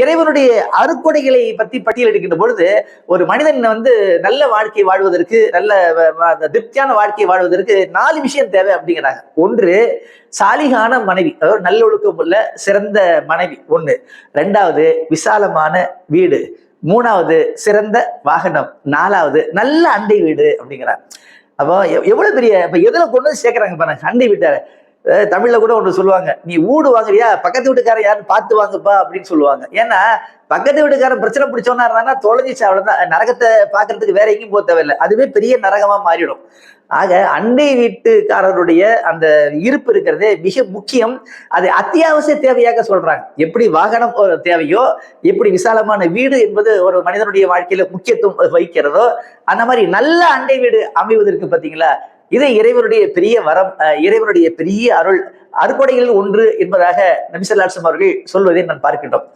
இறைவனுடைய அருக்கொடைகளை பத்தி பட்டியலிடுகின்ற பொழுது ஒரு மனிதன் வந்து நல்ல வாழ்க்கை வாழ்வதற்கு நல்ல திருப்தியான வாழ்க்கை வாழ்வதற்கு நாலு விஷயம் தேவை அப்படிங்கிறாங்க. ஒன்று சாலிகான மனைவி அதாவது நல்லொழுக்கம் உள்ள சிறந்த மனைவி ஒண்ணு. ரெண்டாவது விசாலமான வீடு. மூணாவது சிறந்த வாகனம். நாலாவது நல்ல அண்டை வீடு அப்படிங்கிறாங்க. அப்போ எவ்வளவு பெரிய இப்ப எதுல கொண்டு வந்து சேர்க்கறாங்க பாருங்க அண்டை வீட்டார. தமிழ்ல கூட ஒன்று சொல்லுவாங்க. நீ ஊடு வாங்குறியா? பக்கத்து வீட்டுக்காரன் யாருன்னு பார்த்து வாங்குப்பா அப்படின்னு சொல்லுவாங்க. ஏன்னா பக்கத்து வீட்டுக்காரன் பிரச்சனை பிடிச்சோன்னா இருந்தானா தொலைஞ்சிச்சு அவ்வளவுதான். நரகத்தை பார்க்கறதுக்கு வேற எங்கேயும் போக தேவையில்லை. அதுவே பெரிய நரகமா மாறிடும். ஆக அண்டை வீட்டுக்காரருடைய அந்த இருப்பு இருக்கிறதே மிக முக்கியம். அது அத்தியாவசிய தேவையாக சொல்றாங்க. எப்படி வாகனம் ஒரு தேவையோ எப்படி விசாலமான வீடு என்பது ஒரு மனிதனுடைய வாழ்க்கையில முக்கியத்துவம் வகிக்கிறதோ அந்த மாதிரி நல்ல அண்டை வீடு அமைவதற்கு பாத்தீங்களா இது இறைவனுடைய பெரிய வரம் அஹ் இறைவனுடைய பெரிய அருள் அறுபடைகளில் ஒன்று என்பதாக நபிசல்லாசம் அவர்கள் சொல்வதை நான் பார்க்கின்றோம்.